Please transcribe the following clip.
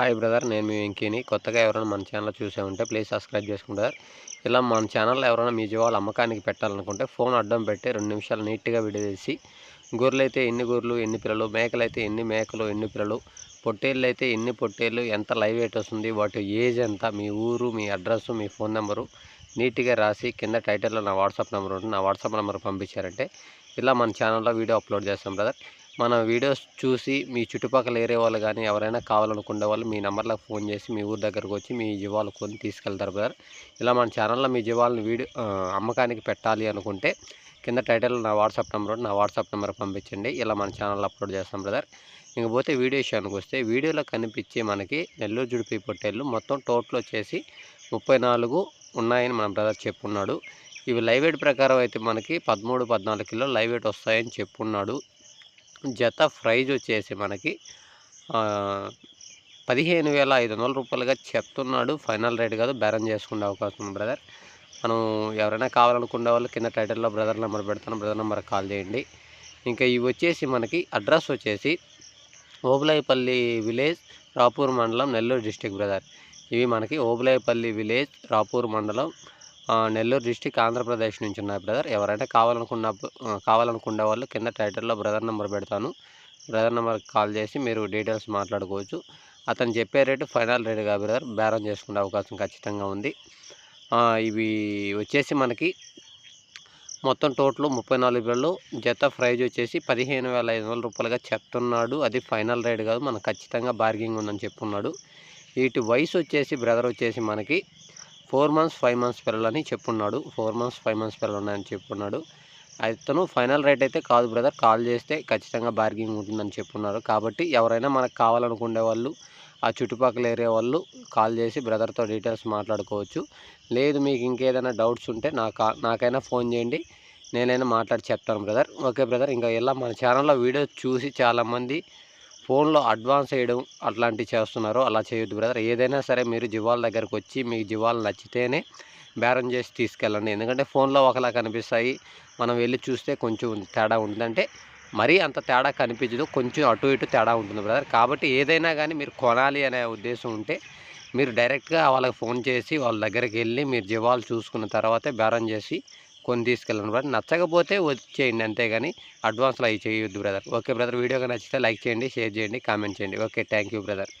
Hi brother నేను మీ వెంకీని. కొత్తగా ఎవరైనా మన ఛానల్ చూసే ఉంటే ప్లీజ్ సబ్స్క్రైబ్ చేసుకుంటారు ఇలా మన ఛానల్లో ఎవరైనా మీ జీవాలు అమ్మకానికి పెట్టాలనుకుంటే ఫోన్ అడ్డం పెట్టి రెండు నిమిషాలు నీట్గా విడదీసి గొర్రెలు అయితే ఎన్ని గొర్రెలు ఎన్ని పిల్లలు మేకలు అయితే ఎన్ని మేకలు ఎన్ని పిల్లలు పొట్టేళ్ళు అయితే ఎన్ని పొట్టేళ్ళు ఎంత లైవ్ వెయిట్ వస్తుంది వాటి ఏజ్ ఎంత మీ ఊరు మీ అడ్రస్ మీ ఫోన్ నెంబరు నీట్గా రాసి కింద టైటిల్లో నా వాట్సాప్ నెంబర్ ఉంటుంది. నా వాట్సాప్ నెంబర్ పంపించారంటే ఇలా మన ఛానల్లో వీడియో అప్లోడ్ చేస్తాం బ్రదర్. మన వీడియోస్ చూసి మీ చుట్టుపక్కల ఏరే వాళ్ళు కానీ ఎవరైనా కావాలనుకునే వాళ్ళు మీ నెంబర్లకు ఫోన్ చేసి మీ ఊరి దగ్గరకు వచ్చి మీ జీవాలు కొని తీసుకెళ్తారు బ్రదర్. ఇలా మన ఛానల్లో మీ జీవాలను వీడియో అమ్మకానికి పెట్టాలి అనుకుంటే కింద టైటిల్ నా వాట్సాప్ నెంబర్ నా వాట్సాప్ నెంబర్ పంపించండి. ఇలా మన ఛానల్ అప్లోడ్ చేస్తాం బ్రదర్. ఇంకపోతే వీడియో విషయానికి వస్తే వీడియోలో కనిపించే మనకి నెల్లూరు జుడిపి పొట్టేళ్ళు మొత్తం టోటల్ వచ్చేసి ముప్పై నాలుగు ఉన్నాయని మన బ్రదర్ చెప్పున్నాడు. ఇవి లైవ్ వెయిట్ ప్రకారం అయితే మనకి పదమూడు పద్నాలుగు కిలో లైవ్ వెయిట్ వస్తాయని చెప్పున్నాడు. జత ప్రైజ్ వచ్చేసి మనకి పదిహేను వేల ఐదు వందల రూపాయలుగా చెప్తున్నాడు. ఫైనల్ రేట్ కాదు బేరం చేసుకునే అవకాశం ఉంది బ్రదర్. మనం ఎవరైనా కావాలనుకునే వాళ్ళు కింద టైటిల్లో బ్రదర్ నెంబర్ పెడతాను బ్రదర్ నెంబర్ కాల్ చేయండి. ఇంకా ఇవి వచ్చేసి మనకి అడ్రస్ వచ్చేసి ఓబులాయిపల్లి విలేజ్ రాపూర్ మండలం నెల్లూరు డిస్టిక్ బ్రదర్. ఇవి మనకి ఓబులాయిపల్లి విలేజ్ రాపూర్ మండలం నెల్లూరు డిస్టిక్ ఆంధ్రప్రదేశ్ నుంచి ఉన్నాయి బ్రదర్. ఎవరైనా కావాలనుకున్న కావాలనుకున్న కావాలనుకునే వాళ్ళు కింద టైటిల్లో బ్రదర్ నెంబర్ పెడతాను. బ్రదర్ నెంబర్కి కాల్ చేసి మీరు డీటెయిల్స్ మాట్లాడుకోవచ్చు. అతను చెప్పే రేటు ఫైనల్ రేటు కాదు బ్రదర్. బేరం చేసుకునే అవకాశం ఖచ్చితంగా ఉంది. ఇవి వచ్చేసి మనకి మొత్తం టోటల్ ముప్పై నాలుగు వేలు. జత ప్రైజ్ వచ్చేసి పదిహేను వేల ఐదు వందల రూపాయలుగా చెప్తున్నాడు. అది ఫైనల్ రేట్ కాదు. మనకు ఖచ్చితంగా బార్గింగ్ ఉందని చెప్పున్నాడు వీటి వయసు వచ్చేసి బ్రదర్ వచ్చేసి మనకి ఫోర్ మంత్స్ ఫైవ్ మంత్స్ పిల్లలని చెప్పున్నాడు. ఫోర్ మంత్స్ ఫైవ్ మంత్స్ పిల్లలు ఉన్నాయని చెప్పున్నాడు. అతను ఫైనల్ రేట్ అయితే కాదు బ్రదర్. కాల్ చేస్తే ఖచ్చితంగా బార్గింగ్ ఉంటుందని చెప్పున్నారు. కాబట్టి ఎవరైనా మనకు కావాలనుకునే వాళ్ళు ఆ చుట్టుపక్కల ఏరియా వాళ్ళు కాల్ చేసి బ్రదర్తో డీటెయిల్స్ మాట్లాడుకోవచ్చు. లేదు మీకు ఇంకేదైనా డౌట్స్ ఉంటే నాకు నాకైనా ఫోన్ చేయండి. నేనైనా మాట్లాడి చెప్తాను బ్రదర్. Okay brother. ఇంకా ఇలా మన ఛానల్లో వీడియో చూసి చాలామంది ఫోన్లో అడ్వాన్స్ వేయడం అట్లాంటివి చేస్తున్నారు అలా చేయొద్దు బ్రదర్. ఏదైనా సరే మీరు జివాల దగ్గరకు వచ్చి మీకు జివాలు నచ్చితేనే బేరం చేసి తీసుకెళ్ళండి. ఎందుకంటే ఫోన్లో ఒకలా కనిపిస్తాయి. మనం వెళ్ళి చూస్తే కొంచెం తేడా ఉంటుందంటే మరీ అంత తేడా కనిపించదు. కొంచెం అటు ఇటు తేడా ఉంటుంది బ్రదర్. కాబట్టి ఏదైనా కానీ మీరు కొనాలి అనే ఉద్దేశం ఉంటే మీరు డైరెక్ట్గా వాళ్ళకి ఫోన్ చేసి వాళ్ళ దగ్గరికి వెళ్ళి మీరు జీవాలు చూసుకున్న తర్వాతే బేరం చేసి కొన్ని తీసుకెళ్ళండి బ్రదర్ నచ్చకపోతే వచ్చేయండి అంతేగాని అడ్వాన్స్లో అవి చేయొద్దు బ్రదర్. ఓకే బ్రదర్ వీడియోగా నచ్చితే లైక్ చేయండి షేర్ చేయండి కామెంట్ చేయండి. Okay thank you brother.